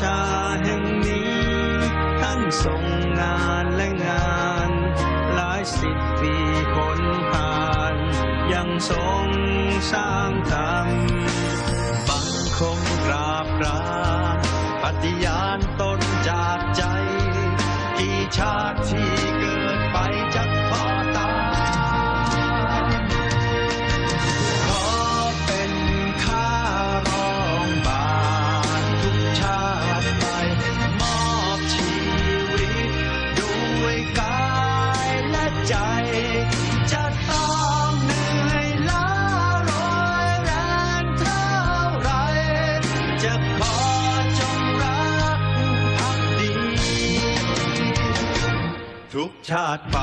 ชาแห่งนี้ท่านทรงงานและงาน หลายสิบปีคนผ่าน ยังทรงสร้างธรรมบังคมกราบกราปฏิญาณตนจากใจที่ชาติ ชาติไป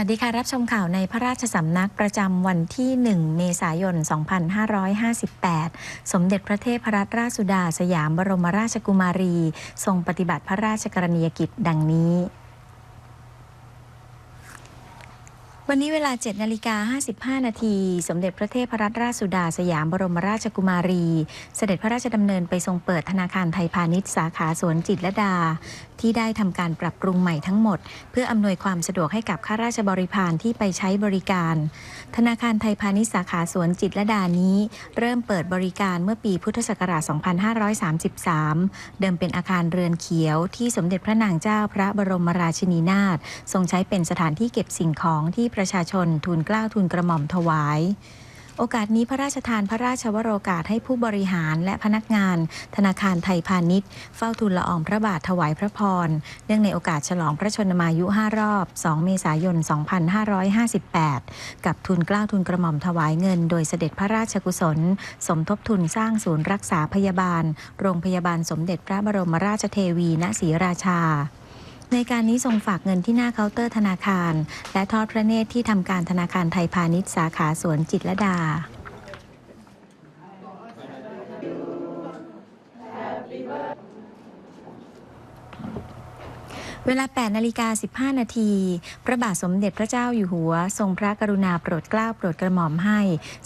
วัสดีค่ะ รับชมข่าวในพระราชสำนักประจำวันที่ 1 เมษายน 2558 สมเด็จพระเทพรัตนราชสุดาสยามบรมราชกุมารี ทรงปฏิบัติพระราชกรณียกิจดังนี้ วันนี้เวลา 7นาฬิกา55 นาที สมเด็จพระเทพรัตนราชสุดาสยามบรมราชกุมารี เสด็จพระราชดำเนินไปทรงเปิดธนาคารไทยพาณิชย์สาขาสวนจิตรลดา ที่ได้ทำการปรับปรุงใหม่ทั้งหมด เพื่ออำนวยความสะดวกให้กับข้าราชบริพารที่ไปใช้บริการ ธนาคารไทยพาณิชย์สาขาสวนจิตรลดานี้ เริ่มเปิดบริการเมื่อปีพุทธศักราช 2533 เดิมเป็นอาคารเรือนเขียว ที่สมเด็จพระนางเจ้าพระบรมราชินีนาถทรงใช้เป็นสถานที่เก็บสิ่งของที่ประชาชนทูลเกล้าทูลกระหม่อมถวาย โอกาสนี้พระราชทานพระราชวโรกาสให้ผู้บริหารและพนักงาน ธนาคารไทยพาณิชย์ เฝ้าทูลละอองพระบาทถวายพระพร เนื่องในโอกาสฉลองพระชนมายุ 5 รอบ 2 เมษายน 2558 กับทุนเกล้าทุนกระหม่อมถวายเงิน โดยเสด็จพระราชกุศล สมทบทุนสร้างศูนย์รักษาพยาบาล โรงพยาบาลสมเด็จพระบรมราชเทวี ณ ศรีราชา ในการนี้ทรงฝากเงินที่หน้าเคาน์เตอร์ธนาคาร และทอดพระเนตรที่ทำการธนาคารไทยพาณิชย์สาขาสวนจิตรดา เวลา 8 นาฬิกา 15 นาที พระบาทสมเด็จพระเจ้าอยู่หัว ทรงพระกรุณาโปรดเกล้าโปรดกระหม่อมให้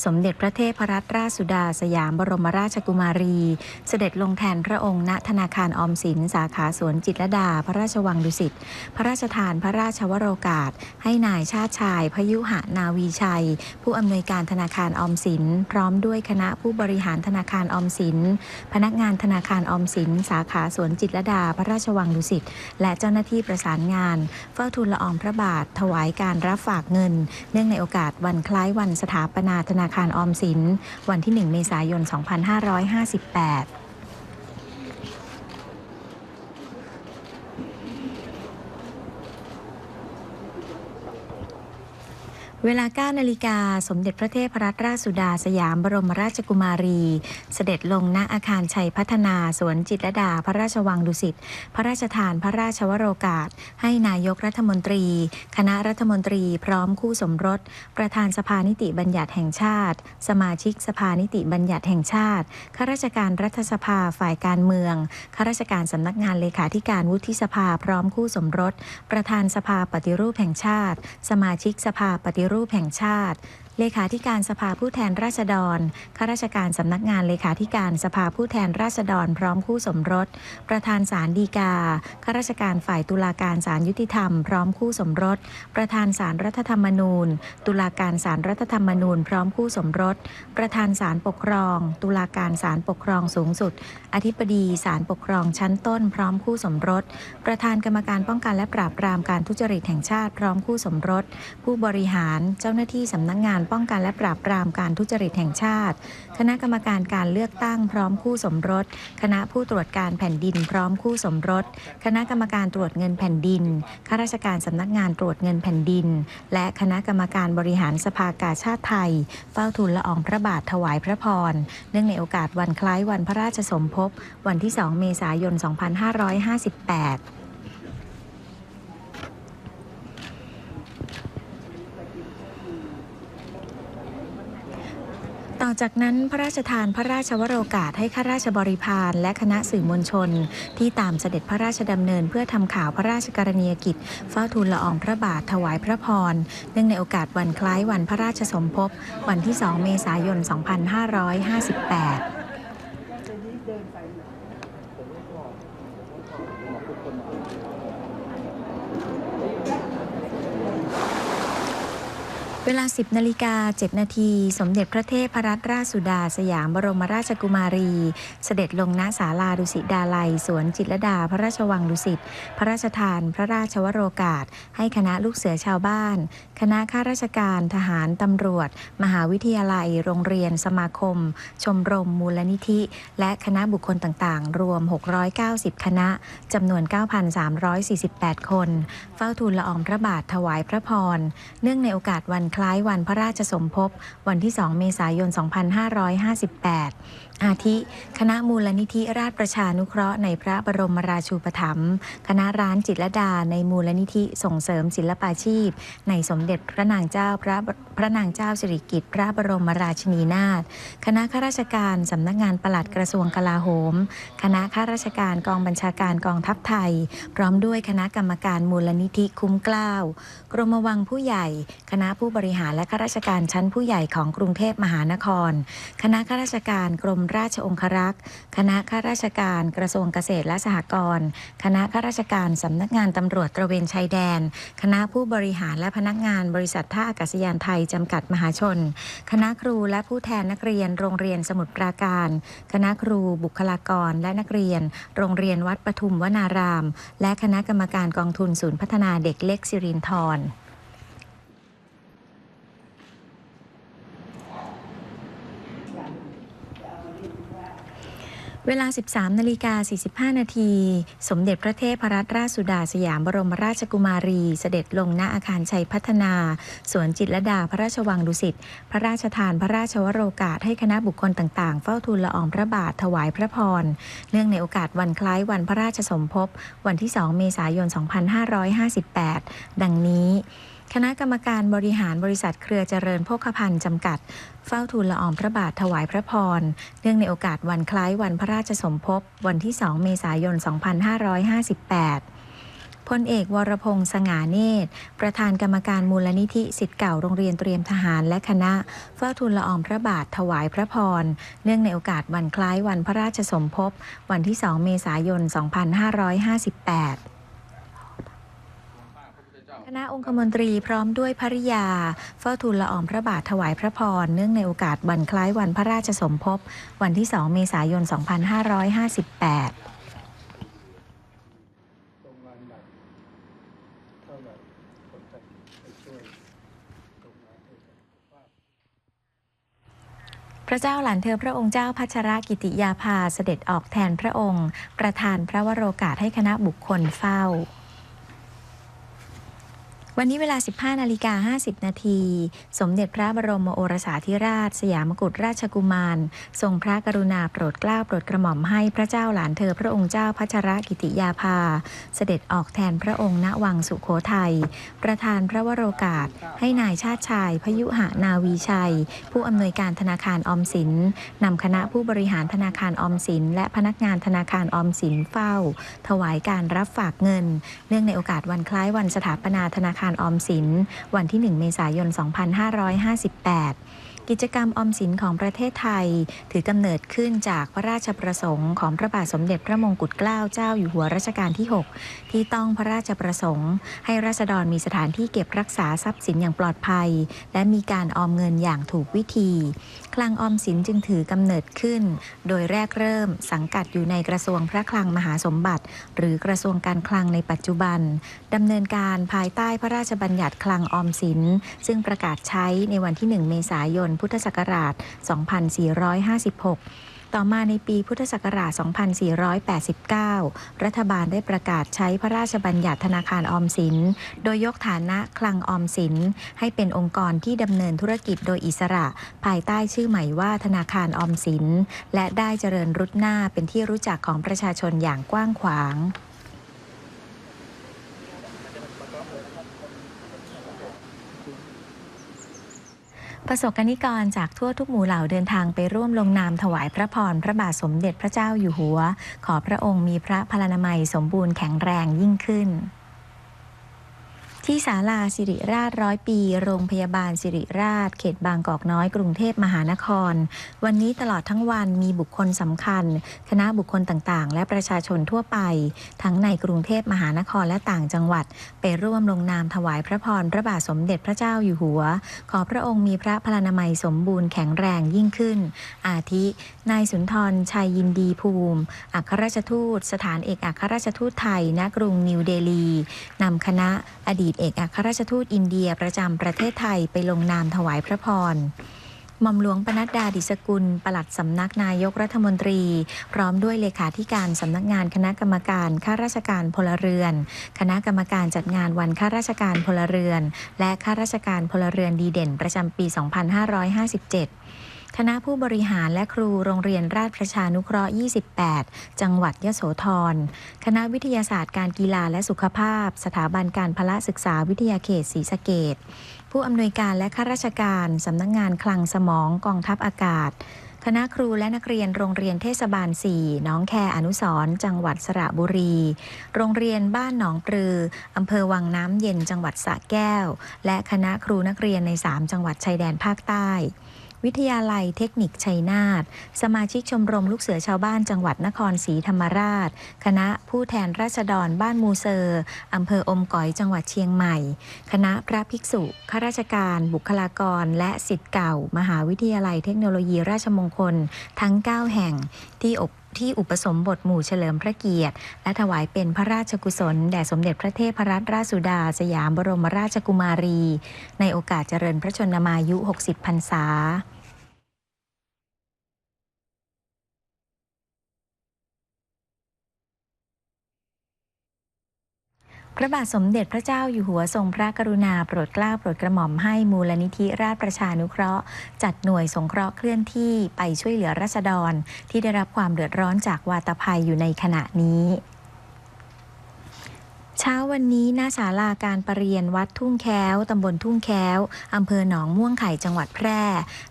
สมเด็จพระเทพรัตนราชสุดาสยามบรมราชกุมารี เสด็จลงแทนพระองค์ณธนาคารออมสิน สาขาสวนจิตรดา พระราชวังดุสิต พระราชทานพระราชวโรกาส ให้นายชาติชาย พยุหนาวีชัย ผู้อำนวยการธนาคารออมสิน พร้อมด้วยคณะผู้บริหารธนาคารออมสิน พนักงานธนาคารออมสิน สาขาสวนจิตรดา พระราชวังดุสิต และเจ้าหน้าที่ที่ประสานงาน เฝ้าทูลละอองพระบาท ถวายการรับฝากเงิน เนื่องในโอกาสวันคล้ายวันสถาปนาธนาคารออมสิน วันที่ 1 เมษายน 2558 เวลา 9 นาฬิกา สมเด็จพระเทพรัตนราชสุดาสยามบรมราชกุมารี เสด็จลงณอาคารชัยพัฒนา สวนจิตรดา พระราชวังดุสิต พระราชทานพระราชวโรกาส ให้นายกรัฐมนตรี คณะรัฐมนตรีพร้อมคู่สมรส ประธานสภานิติบัญญัติแห่งชาติ สมาชิกสภานิติบัญญัติแห่งชาติ ข้าราชการรัฐสภาฝ่ายการเมือง ข้าราชการสำนักงานเลขาธิการวุฒิสภาพร้อมคู่สมรส ประธานสภาปฏิรูปแห่งชาติ สมาชิกสภาปฏิรูปแห่งชาติ เลขาธิการสภาผู้แทนราษฎร ข้าราชการสำนักงานเลขาธิการสภาผู้แทนราษฎรพร้อมคู่สมรส ประธานศาลฎีกา ข้าราชการฝ่ายตุลาการศาลยุติธรรม พร้อมคู่สมรส ประธานศาลรัฐธรรมนูญ ตุลาการศาลรัฐธรรมนูญ พร้อมคู่สมรส ประธานศาลปกครอง ตุลาการศาลปกครองสูงสุด อธิบดีศาลปกครองชั้นต้น พร้อมคู่สมรส ประธานกรรมการป้องกันและปราบปรามการทุจริตแห่งชาติพร้อมคู่สมรส ผู้บริหารเจ้าหน้าที่สำนักงานรป้องกันและปราบปรามการทุจริตแห่งชาติ คณะกรรมการการเลือกตั้งพร้อมคู่สมรส คณะผู้ตรวจการแผ่นดินพร้อมคู่สมรส คณะกรรมการตรวจเงินแผ่นดิน ข้าราชการสำนักงานตรวจเงินแผ่นดิน และคณะกรรมการบริหารสภากาชาติไทย เฝ้าทูลละอองพระบาทถวายพระพร เนื่องในโอกาสวันคล้ายวันพระราชสมภพ วันที่ 2 เมษายน 2558 ต่อจากนั้นพระราชทานพระราชวโรกาสให้ข้าราชบริพารและคณะสื่อมวลชน ที่ตามเสด็จพระราชดำเนินเพื่อทำข่าวพระราชกรณียกิจ เฝ้าทูลละอองพระบาทถวายพระพร เนื่องในโอกาสวันคล้ายวันพระราชสมภพ วันที่ 2 เมษายน 2558 ลา 10นาฬิกา7นาที สมเด็จพระเทพรัตนราชสุดา สยามบรมราชกุมารี เสด็จลงณศาลาดุสิตดาลัย สวนจิตรดา พระราชวังดุสิต พระราชทาน พระราชวโรกาส ให้คณะลูกเสือชาวบ้าน คณะข้าราชการ ทหาร ตำรวจ มหาวิทยาลัย โรงเรียน สมาคม ชมรม มูลนิธิ และคณะบุคคลต่างๆ รวม 690 คณะจำนวน 9,348 คน เฝ้าทูลละอองพระบาทถวายพระพร เนื่องในโอกาสวันคล้ายวันพระราชสมภพ วันที่ 2 เมษายน 2558 อาทิ คณะมูลนิธิราชประชานุเคราะห์ในพระบรมราชูปถัมภ์คณะร้านจิตรดาในมูลนิธิส่งเสริมศิลปาชีพ ในสมเด็จพระนางเจ้าพระพระนางเจ้าสิริกิติ์พระบรมราชินีนาถคณะข้าราชการสำนักงานปลัดกระทรวงกลาโหม คณะข้าราชการกองบัญชาการกองทัพไทย พร้อมด้วยคณะกรรมการมูลนิธิคุ้มกล้าวกรมวังผู้ใหญ่ คณะผู้บริหารและข้าราชการชั้นผู้ใหญ่ของกรุงเทพมหานคร คณะข้าราชการกรมราชองครักษ์ คณะข้าราชการกระทรวงเกษตรและสหกรณ์ คณะข้าราชการสำนักงานตำรวจตระเวนชายแดน คณะผู้บริหารและพนักงานบริษัทท่าอากาศยานไทยจำกัดมหาชน คณะครูและผู้แทนนักเรียนโรงเรียนสมุทรปราการ คณะครูบุคลากรและนักเรียน โรงเรียนวัดปทุมวนาราม และคณะกรรมการกองทุนศูนย์พัฒนาเด็กเล็กสิรินธร เวลา 13นาฬิกา45 นาที สมเด็จพระเทพรัตนราชสุดาสยามบรมราชกุมารี เสด็จลงณอาคารชัยพัฒนา สวนจิตรดาพระราชวังดุสิต พระราชทานพระราชวโรกาสให้คณะบุคคลต่างๆ เฝ้าทูลละอองพระบาทถวายพระพร เนื่องในโอกาสวันคล้ายวันพระราชสมภพ วันที่ 2 เมษายน 2558 ดังนี้ คณะกรรมการบริหารบริษัทเครือเจริญโภคภัณฑ์จำกัด เฝ้าทูลละอองพระบาทถวายพระพร เนื่องในโอกาสวันคล้ายวันพระราชสมภพ วันที่ 2 เมษายน 2558พลเอกวรพงษ์สง่าเนตร ประธานกรรมการมูลนิธิสิทธิ์เก่าโรงเรียนเตรียมทหารและคณะ เฝ้าทูลละอองพระบาทถวายพระพร เนื่องในโอกาสวันคล้ายวันพระราชสมภพ วันที่ 2 เมษายน 2558 ณะองคมนตรีพร้อมด้วยภริยา เฝ้าทูลละอองพระบาทถวายพระพร เนื่องในโอกาสวันคล้ายวันพระราชสมภพ วันที่ 2 เมษายน 2558พพระเจ้าหลานเธอพระองค์เจ้าพัชรกิติยาภาเสด็จออกแทนพระองค์ ประธานพระวโรกาสให้คณะบุคคลเฝ้า วันนี้เวลา 15 นาฬิกา 50 นาที สมเด็จพระบรมโอรสาธิราช สยามกุฎราชกุมาร ทรงพระกรุณาโปรดเกล้าโปรดกระหม่อมให้พระเจ้าหลานเธอพระองค์เจ้าพัชรกิติยาภา เสด็จออกแทนพระองค์ณวังสุโขทัย ประธานพระวโรกาส ให้นายชาติชาย พยุหนาวีชัย ผู้อำนวยการธนาคารออมสินนำคณะผู้บริหารธนาคารออมสิน และพนักงานธนาคารออมสินเฝ้า ถวายการรับฝากเงิน เนื่องในโอกาสวันคล้ายวันสถาปนาธนาคารคารออมสิน วันที่ 1 เมษายน 2558 กิจกรรมออมสินของประเทศไทย ถือกำเนิดขึ้นจากพระราชประสงค์ของพระบาทสมเด็จพระมงกุฎเกล้าเจ้าอยู่หัวรัชกาลที่ 6 ที่ต้องพระราชประสงค์ ให้ราษฎรมีสถานที่เก็บรักษาทรัพย์สินอย่างปลอดภัย และมีการออมเงินอย่างถูกวิธี คลังออมสินจึงถือกำเนิดขึ้น โดยแรกเริ่มสังกัดอยู่ในกระทรวงพระคลังมหาสมบัติ หรือกระทรวงการคลังในปัจจุบันดำเนินการภายใต้พระราชบัญญัติคลังออมสิน ซึ่งประกาศใช้ในวันที่ 1 เมษายนพุทธศักราช 2456ต่อมาในปีพุทธศักราช 2489 รัฐบาลได้ประกาศใช้พระราชบัญญัติธนาคารออมสิน โดยยกฐานะคลังออมสิน ให้เป็นองค์กรที่ดำเนินธุรกิจโดยอิสระ ภายใต้ชื่อใหม่ว่าธนาคารออมสิน และได้เจริญรุดหน้าเป็นที่รู้จักของประชาชนอย่างกว้างขวาง ประสบกนิกรจากทั่วทุกหมู่เหล่าเดินทางไปร่วมลงนามถวายพระพรพระบาทสมเด็จพระเจ้าอยู่หัว ขอพระองค์มีพระพลานามัยสมบูรณ์แข็งแรงยิ่งขึ้น ที่ศาลาสิริราชร้อยปี โรงพยาบาลสิริราช เขตบางกอกน้อยกรุงเทพมหานคร วันนี้ตลอดทั้งวันมีบุคคลสำคัญ คณะบุคคลต่างๆ และประชาชนทั่วไป ทั้งในกรุงเทพมหานครและต่างจังหวัด ไปร่วมลงนามถวายพระพรพระบาทสมเด็จพระเจ้าอยู่หัว ขอพระองค์มีพระพลานามัยสมบูรณ์แข็งแรงยิ่งขึ้น อาทินายสุนทรชัยยินดีภูมิอัครราชทูต สถานเอกอัครราชทูตไทยณกรุงนิวเดลีนำคณะอดีตเอกอัครราชทูตอินเดียประจำประเทศไทยไปลงนามถวายพระพรหม่อมหลวงปนัดดาดิสกุล ปลัดสำนักนายกรัฐมนตรี พร้อมด้วยเลขาธิการสำนักงานคณะกรรมการข้าราชการพลเรือน คณะกรรมการจัดงานวันข้าราชการพลเรือน และข้าราชการพลเรือนดีเด่นประจำปี 2557 คณะผู้บริหารและครูโรงเรียนราชประชานุเคราะห์ 28 จังหวัดยโสธร คณะวิทยาศาสตร์การกีฬาและสุขภาพ สถาบันการพละศึกษาวิทยาเขตศรีสะเกดผู้อำนวยการและข้าราชการสำนักงานคลังสมองกองทัพอากาศคณะครูและนักเรียนโรงเรียนเทศบาล 4 น้องแคอนุสรจังหวัดสระบุรี โรงเรียนบ้านหนองปลือ อำเภอวังน้ำเย็นจังหวัดสระแก้ว และคณะครูนักเรียนใน 3 จังหวัดชายแดนภาคใต้ วิทยาลัยเทคนิคชัยนาทสมาชิกชมรมลูกเสือชาวบ้านจังหวัดนครศรีธรรมราช คณะผู้แทนราษฎรบ้านมูเซอร์อำเภออมก๋อยจังหวัดเชียงใหม่ คณะพระภิกษุข้าราชการ บุคลากร และสิทธิ์เก่า มหาวิทยาลัยเทคโนโลยีราชมงคล ทั้ง 9 แห่งที่อบที่อุปสมบทหมู่เฉลิมพระเกียรติ และถวายเป็นพระราชกุศล แด่สมเด็จพระเทพรัตนราชสุดา สยามบรมราชกุมารี ในโอกาสเจริญพระชนมายุ 60 พรรษา พระบาทสมเด็จพระเจ้าอยู่หัวทรงพระกรุณาโปรดเกล้าโปรดกระหม่อมให้มูลนิธิราชประชานุเคราะห์ จัดหน่วยสงเคราะห์เคลื่อนที่ไปช่วยเหลือราษฎร ที่ได้รับความเดือดร้อนจากวาตภัยอยู่ในขณะนี้ เช้าวันนี้หน้าศาลาการประเรียนวัดทุ่งแค้ว ตำบลทุ่งแค้ว อำเภอหนองม่วงไข่จังหวัดแพร่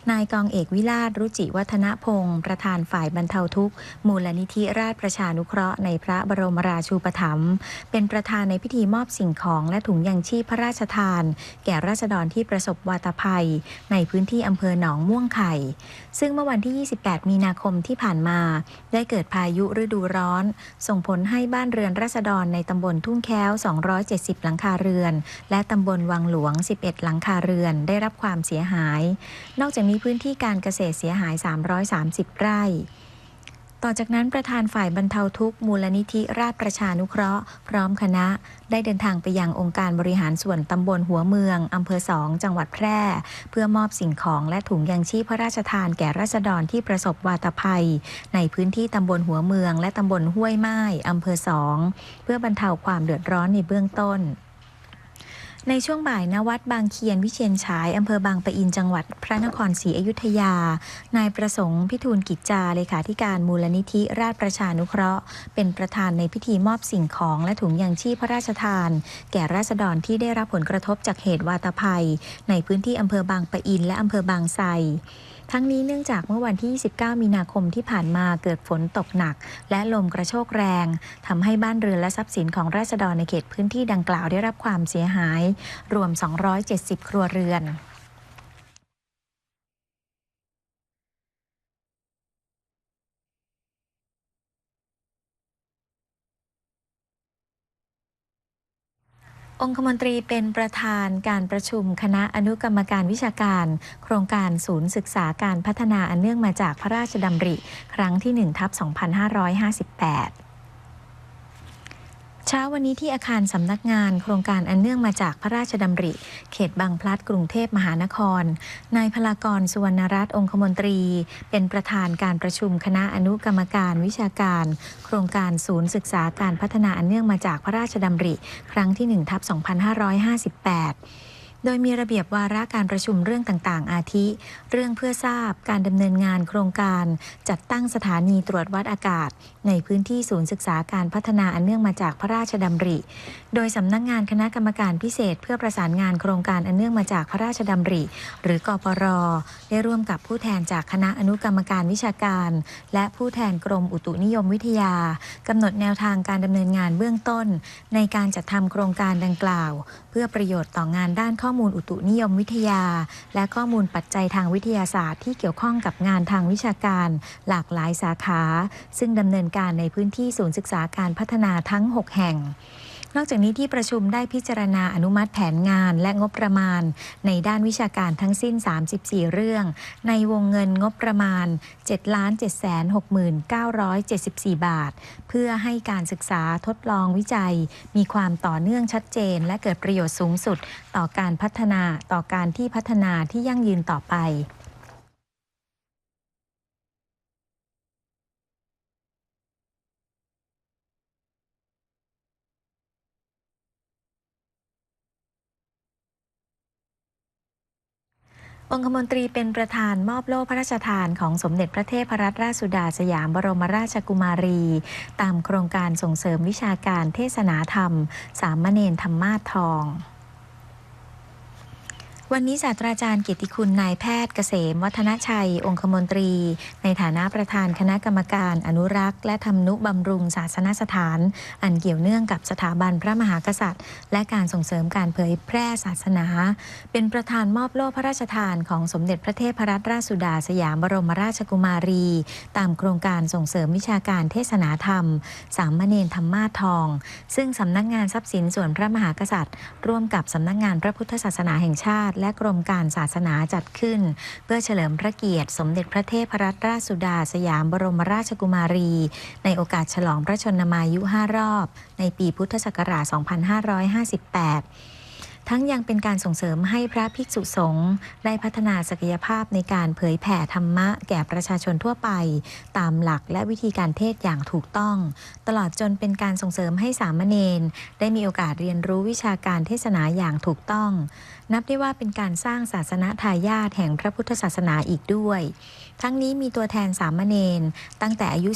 นายกองเอกวิราชรุจิวัฒนพงศ์ประธานฝ่ายบรรเทาทุกข์ มูลนิธิราชประชานุเคราะห์ในพระบรมราชูปถัมภ์เป็นประธานในพิธีมอบสิ่งของและถุงยังชีพพระราชทาน แก่ราษฎรที่ประสบวาตภัย ในพื้นที่อำเภอหนองม่วงไข่ ซึ่งเมื่อวันที่ 28 มีนาคมที่ผ่านมา ได้เกิดพายุฤดูร้อน ส่งผลให้บ้านเรือนราษฎรในตำบลทุ่งแคว 270 หลังคาเรือน และตำบลวังหลวง 11 หลังคาเรือนได้รับความเสียหาย นอกจากนี้พื้นที่การเกษตรเสียหาย 330 ไร่ ต่อจากนั้นประธานฝ่ายบรรเทาทุกข์มูลนิธิราชประชานุเคราะห์ พร้อมคณะ ได้เดินทางไปยังองค์การบริหารส่วนตำบลหัวเมืองอำเภอสองจังหวัดแพร่ เพื่อมอบสิ่งของและถุงยังชีพพระราชทานแก่ราษฎรที่ประสบวาตภัย ในพื้นที่ตำบลหัวเมือง และตำบลห้วยไม้อำเภอสองเพื่อบรรเทาความเดือดร้อนในเบื้องต้น ในช่วงบ่ายณวัดบางเคียนวิเชียนฉายอำเภอบางปะอินจังหวัดพระนครศรีอยุธยา นายประสงค์พิทูลกิจจาเลขาธิการมูลนิธิราชประชานุเคราะห์ เป็นประธานในพิธีมอบสิ่งของและถุงยางชีพพระราชทาน แก่ราษฎรที่ได้รับผลกระทบจากเหตุวาตภัย ในพื้นที่อำเภอบางปะอินและอำเภอบางไทร ทั้งนี้เนื่องจากเมื่อวันที่ 29 มีนาคมที่ผ่านมาเกิดฝนตกหนัก และลมกระโชกแรงทำให้บ้านเรือนและทรัพย์สินของราษฎรในเขตพื้นที่ดังกล่าวได้รับความเสียหาย รวม 270 ครัวเรือน องคมนตรีเป็นประธานการประชุมคณะอนุกรรมการวิชาการ โครงการศูนย์ศึกษาการพัฒนาอันเนื่องมาจากพระราชดำริ ครั้งที่1ทับ2558 เช้าวันนี้ที่อาคารสำนักงานโครงการอันเนื่องมาจากพระราชดำริ เขตบางพลัดกรุงเทพมหานคร นายพลากรสุวรรณรัตน์องคมนตรี เป็นประธานการประชุมคณะอนุกรรมการวิชาการ โครงการศูนย์ศึกษาการพัฒนาอันเนื่องมาจากพระราชดำริ ครั้งที่1ทับ2558 โดยมีระเบียบวาระการประชุมเรื่องต่างๆ อาทิ เรื่องเพื่อทราบการดำเนินงานโครงการ จัดตั้งสถานีตรวจวัดอากาศ ในพื้นที่ศูนย์ศึกษาการพัฒนาอันเนื่องมาจากพระราชดำริ โดยสำนักงานคณะกรรมการพิเศษ เพื่อประสานงานโครงการอันเนื่องมาจากพระราชดำริ หรือกปรได้ร่วมกับผู้แทนจากคณะอนุกรรมการวิชาการ และผู้แทนกรมอุตุนิยมวิทยากำหนดแนวทางการดำเนินงานเบื้องต้น ในการจัดทำโครงการดังกล่าว เพื่อประโยชน์ต่องานด้านข้อมูลอุตุนิยมวิทยา และข้อมูลปัจจัยทางวิทยาศาสตร์ที่เกี่ยวข้องกับงานทางวิชาการ หลากหลายสาขา ซึ่งดำเนินการในพื้นที่ศูนย์ศึกษาการพัฒนาทั้ง 6 แห่ง นอกจากนี้ที่ประชุมได้พิจารณาอนุมัติแผนงานและงบประมาณ ในด้านวิชาการทั้งสิ้น 34 เรื่อง ในวงเงินงบประมาณ 7,769,74 บาท เพื่อให้การศึกษาทดลองวิจัย มีความต่อเนื่องชัดเจน และเกิดประโยชน์สูงสุด ต่อการพัฒนาต่อการที่พัฒนาที่ยั่งยืนต่อไป องคมนตรีเป็นประธานมอบโล่พระราชทานของสมเด็จพระเทพรัตนราชสุดาสยามบรมราชกุมารี ตามโครงการส่งเสริมวิชาการเทศนาธรรม สามเณรธรรมาสทอง วันนี้ศาสตราจารย์เกียรติคุณนายแพทย์เกษม วัฒนชัย องคมนตรี ในฐานะประธานคณะกรรมการอนุรักษ์ และทำนุบำรุงศาสนสถาน อันเกี่ยวเนื่องกับสถาบันพระมหากษัตริย์ และการส่งเสริมการเผยแพร่ศาสนา เป็นประธานมอบโล่พระราชทานของสมเด็จพระเทพรัตนราชสุดาสยามบรมราชกุมารี ตามโครงการส่งเสริมวิชาการเทศนาธรรม สามเณรธรรมาทอง ซึ่งสำนักงานทรัพย์สินส่วนพระมหากษัตริย์ ร่วมกับสำนักงานพระพุทธศาสนาแห่งชาติและกรมการศาสนาจัดขึ้น เพื่อเฉลิมพระเกียรติสมเด็จพระเทพรัตนราชสุดาสยามบรมราชกุมารี ในโอกาสฉลองพระชนมายุ 5 รอบ ในปีพุทธศักราช 2558ทั้งยังเป็นการส่งเสริมให้พระภิกษุสงฆ์ได้พัฒนาศักยภาพในการเผยแผ่ธรรมะแก่ประชาชนทั่วไป ตามหลักและวิธีการเทศอย่างถูกต้อง ตลอดจนเป็นการส่งเสริมให้สามเณรได้มีโอกาสเรียนรู้วิชาการเทศนาอย่างถูกต้อง นับได้ว่าเป็นการสร้างศาสนาทายาทแห่งพระพุทธศาสนาอีกด้วย ทั้งนี้มีตัวแทนสามเณรตั้งแต่อายุ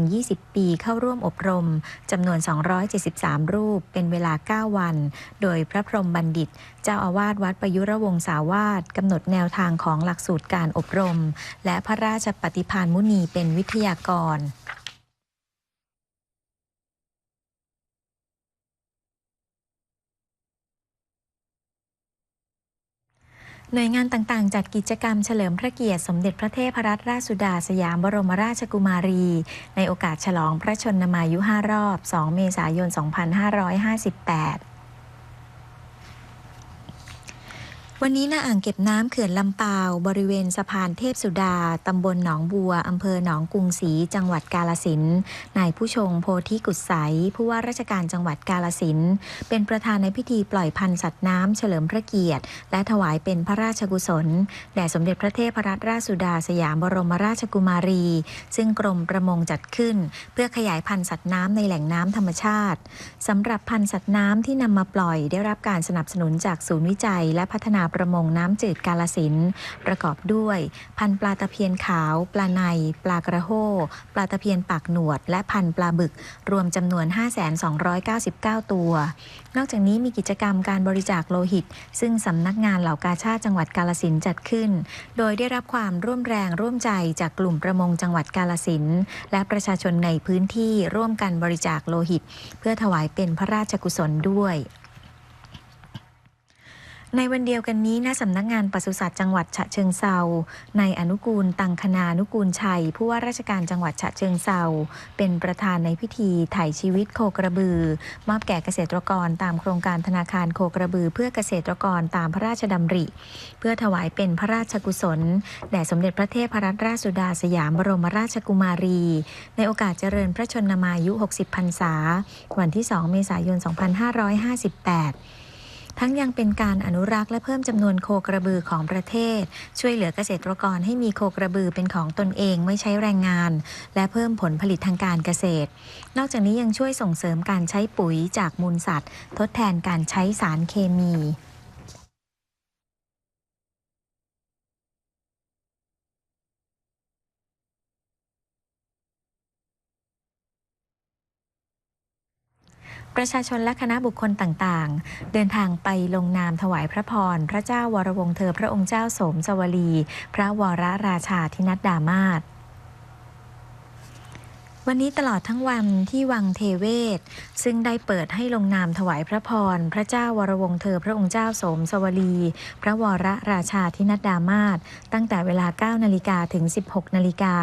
15-20 ปีเข้าร่วมอบรมจำนวน 273 รูปเป็นเวลา 9 วัน โดยพระพรหมบัณฑิต เจ้าอาวาสวัดประยุรวงศาวาสกำหนดแนวทางของหลักสูตรการอบรม และพระราชปฏิภาณมุนีเป็นวิทยากร หน่วยงานต่างๆ จัดกิจกรรมเฉลิมพระเกียรติสมเด็จพระเทพรัตนราชสุดาสยามบรมราชกุมารี ในโอกาสฉลองพระชนมายุ 5 รอบ 2 เมษายน 2558 วันนี้ณอ่างเก็บน้ำเขื่อนลำปาว บริเวณสะพานเทพสุดา ตำบลหนองบัว อำเภอหนองกรุงศรี จังหวัดกาลสินนายผู้ชงโพธิกุศไสผู้ว่าราชการจังหวัดกาลสินเป็นประธานในพิธีปล่อยพันธุ์สัตว์น้ำเฉลิมพระเกียรติ และถวายเป็นพระราชกุศล แด่สมเด็จพระเทพรัตนราชสุดาสยามบรมราชกุมารี ซึ่งกรมประมงจัดขึ้น เพื่อขยายพันธุ์สัตว์น้ำในแหล่งน้ำธรรมชาติสำหรับพันธุ์สัตว์น้ำที่นำมาปล่อยได้รับการสนับสนุนจากศูนย์วิจัย และพัฒนาประมงน้ำจืดกาลสินประกอบด้วย พันปลาตะเพียนขาว ปลาใน ปลากระโหปลาตะเพียนปากหนวด และพันปลาบึก รวมจำนวน 5,299 ตัว นอกจากนี้มีกิจกรรมการบริจาคโลหิต ซึ่งสำนักงานเหล่ากาชาติจังหวัดกาลสินจัดขึ้น โดยได้รับความร่วมแรงร่วมใจจากกลุ่มประมงจังหวัดกาลสินและประชาชนในพื้นที่ร่วมกันบริจาคโลหิต เพื่อถวายเป็นพระราชกุศลด้วย ในวันเดียวกันนี้ณสำนักงานปศุสัตว์จังหวัดฉะเชิงเซาในอนุกูลตังคณานุกูลชัย ผู้ว่าราชการจังหวัดฉะเชิงเซาเป็นประธานในพิธีไถ่ชีวิตโคกระบือ มอบแก่เกษตรกรตามโครงการธนาคารโคกระบือ เพื่อเกษตรกรตามพระราชดำริ เพื่อถวายเป็นพระราชกุศลแด่สมเด็จพระเทพรัตนราชสุดาสยามบรมราชกุมารี ในโอกาสเจริญพระชนมายุ 60 พรรษา วันที่ 2 เมษายน 2558 ทั้งยังเป็นการอนุรักษ์และเพิ่มจำนวนโคกระบือของประเทศ ช่วยเหลือเกษตรกรให้มีโคกระบือเป็นของตนเองไม่ใช้แรงงาน และเพิ่มผลผลิตทางการเกษตร นอกจากนี้ยังช่วยส่งเสริมการใช้ปุ๋ยจากมูลสัตว์ ทดแทนการใช้สารเคมี ประชาชนและคณะบุคคลต่างๆ เดินทางไปลงนามถวายพระพร พระเจ้าวรวงเธอพระองค์เจ้าสมสวลี พระวรราชาธินัดดามาศ วันนี้ตลอดทั้งวันที่วังเทเวศ ซึ่งได้เปิดให้ลงนามถวายพระพร พระเจ้าวรวงเธอพระองค์เจ้าสมสวลี พระวรราชาธินัดดามาศตั้งแต่เวลา 9 นาฬิกาถึง 16 นาฬิกา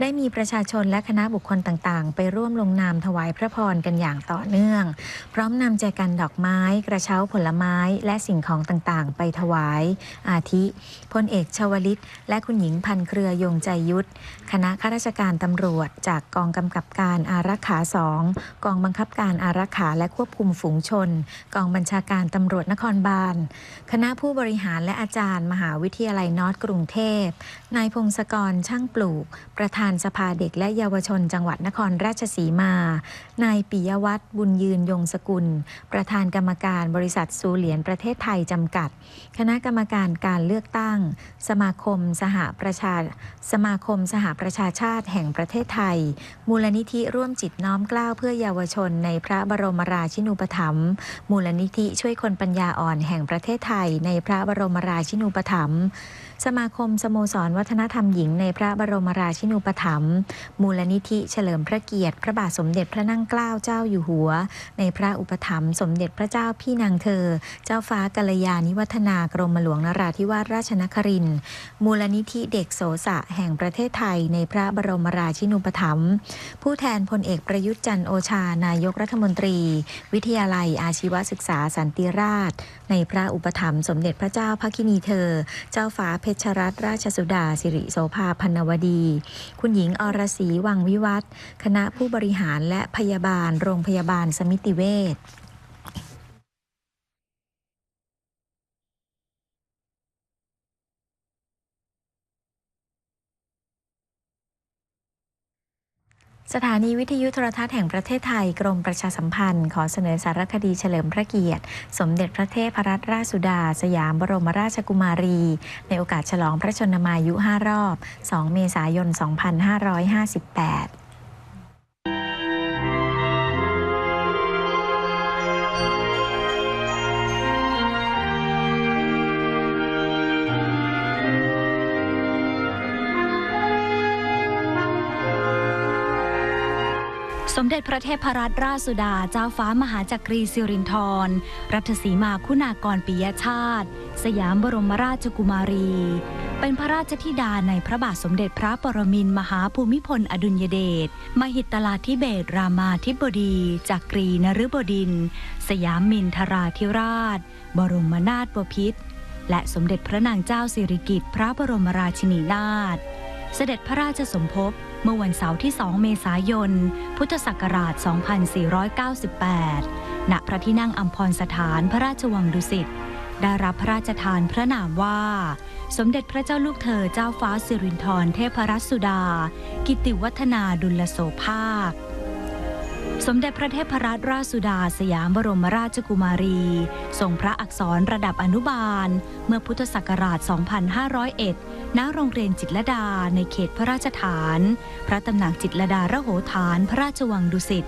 ได้มีประชาชนและคณะบุคคลต่างๆ ไปร่วมลงนามถวายพระพรกันอย่างต่อเนื่อง พร้อมนำแจกันดอกไม้ กระเช้าผลไม้และสิ่งของต่างๆ ไปถวาย อาทิพลเอกชวลิต และคุณหญิงพันเครือยงใจยุทธคณะข้าราชการตำรวจจากกองกำกับการอารักขาสองกองบังคับการอารักขาและควบคุมฝูงชน กองบัญชาการตำรวจนครบาล คณะผู้บริหารและอาจารย์ มหาวิทยาลัยนอร์ทกรุงเทพ นายพงศกรช่างปลูก ประธานสภาเด็กและเยาวชนจังหวัดนครราชสีมา นายปิยวัฒน์บุญยืนยงสกุล ประธานกรรมการบริษัทซูเหรียญประเทศไทยจำกัด คณะกรรมการการเลือกตั้ง สมาคมสหประชาสมาคมสหประชาชาติแห่งประเทศไทย มูลนิธิร่วมจิตน้อมกล้าเพื่อเยาวชนในพระบรมราชินูปถัมภ์มูลนิธิช่วยคนปัญญาอ่อนแห่งประเทศไทย ในพระบรมราชินูปถัมภ์สมาคมสโมสรวัฒนธรรมหญิงในพระบรมราชินูปถัมภ์มูลนิธิเฉลิมพระเกียรติ พระบาทสมเด็จพระนั่งเกล้าเจ้าอยู่หัว ในพระอุปถัมภ์สมเด็จพระเจ้าพี่นางเธอ เจ้าฟ้ากัลยาณิวัฒนากรมหลวงนราธิวาสราชนครินมูลนิธิเด็กโสสะแห่งประเทศไทย ในพระบรมราชินูปถัมภ์ผู้แทนพลเอกประยุทธ์จันโอชา นายกรัฐมนตรี วิทยาลัยอาชีวศึกษาสันติราช ในพระอุปถัมภ์สมเด็จพระเจ้าพระคินีเธอ เจ้าฟ้าเพชรรัตนราชสุดาสิริโสภาพันวดี คุณหญิงอรศรีวังวิวัฒน์คณะผู้บริหารและพยาบาลโรงพยาบาลสมิติเวช สถานีวิทยุโทรทัศน์แห่งประเทศไทยกรมประชาสัมพันธ์ ขอเสนอสารคดีเฉลิมพระเกียรติ สมเด็จพระเทพรัตนราชสุดา สยามบรมราชกุมารี ในโอกาสฉลองพระชนมายุ 5 รอบ 2 เมษายน 2558 มเด็จพระเทพรัตนราชสุดาเจ้าฟ้ามหาจักรีสิรินธร รัชสีมาคุณากรปิยชาติ สยามบรมราชกุมารี เป็นพระราชธิดาในพระบาทสมเด็จพระปรมินมหาภูมิพลอดุลยเดช มหิตลาธิเบศรามาธิบดี จักรีนฤบดิน สยามมินทราธิราช บรมนาถบพิตร และสมเด็จพระนางเจ้าสิริกิติ์พระบรมราชินีนาถ เสด็จพระราชสมภพ เมื่อวันเสาร์ที่ 2 เมษายน พุทธศักราช 2498 ณ พระที่นั่งอัมพรสถานพระราชวังดุสิต ได้รับพระราชทานพระนามว่า สมเด็จพระเจ้าลูกเธอเจ้าฟ้าสิรินธรเทพรัตนสุดา กิติวัฒนาดุลโสภาค สมเด็จพระเทพรัตนราชสุดาสยามบรมราชกุมารีทรงพระอักษรระดับอนุบาล เมื่อพุทธศักราช 2501 ณ โรงเรียนจิตรดาในเขตพระราชฐาน พระตำหนักจิตรดาระโหฐานพระราชวังดุสิต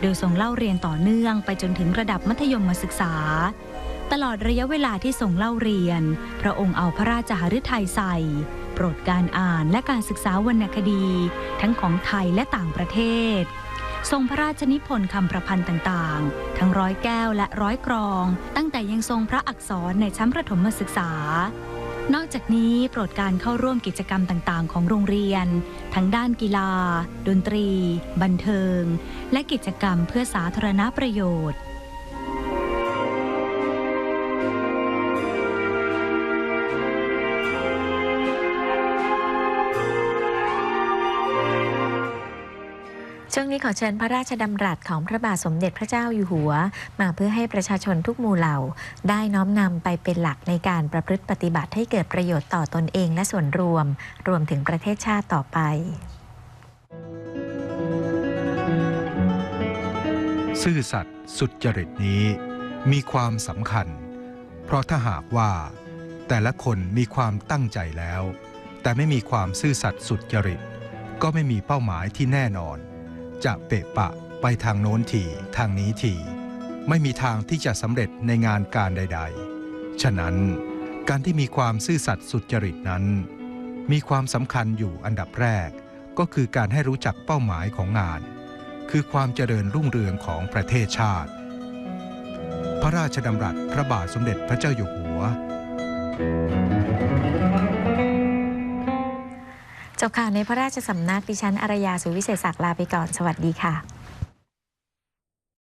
โดยทรงเล่าเรียนต่อเนื่องไปจนถึงระดับมัธยมศึกษา ตลอดระยะเวลาที่ทรงเล่าเรียน พระองค์เอาพระราชหฤทัยใส่ โปรดการอ่านและการศึกษาวรรณคดี ทั้งของไทยและต่างประเทศ ทรงพระราชนิพนธ์คำประพันธ์ต่างๆ ทั้งร้อยแก้วและร้อยกรอง ตั้งแต่ยังทรงพระอักษรในชั้นประถมศึกษา นอกจากนี้โปรดการเข้าร่วมกิจกรรมต่างๆ ของโรงเรียน ทั้งด้านกีฬา ดนตรี บันเทิง และกิจกรรมเพื่อสาธารณประโยชน์ ช่วงนี้ขอเชิญพระราชดำรัสของพระบาทสมเด็จพระเจ้าอยู่หัว มาเพื่อให้ประชาชนทุกหมู่เหล่า ได้น้อมนำไปเป็นหลักในการประพฤติปฏิบัติให้เกิดประโยชน์ต่อตนเองและส่วนรวม รวมถึงประเทศชาติต่อไป ซื่อสัตย์สุจริตนี้ มีความสำคัญ เพราะถ้าหากว่า แต่ละคนมีความตั้งใจแล้ว แต่ไม่มีความซื่อสัตย์สุจริต ก็ไม่มีเป้าหมายที่แน่นอน จะเปะปะไปทางโน้นทีทางนี้ที ไม่มีทางที่จะสำเร็จในงานการใด ๆ ฉะนั้นการที่มีความซื่อสัตย์สุจริตนั้น มีความสำคัญอยู่อันดับแรก ก็คือการให้รู้จักเป้าหมายของงาน คือความเจริญรุ่งเรืองของประเทศชาติ พระราชดำรัสพระบาทสมเด็จพระเจ้าอยู่หัว จบข่าวในพระราชสำนักดิฉันอารยาสุวิเศษศักดิ์ลาไปก่อน สวัสดีค่ะ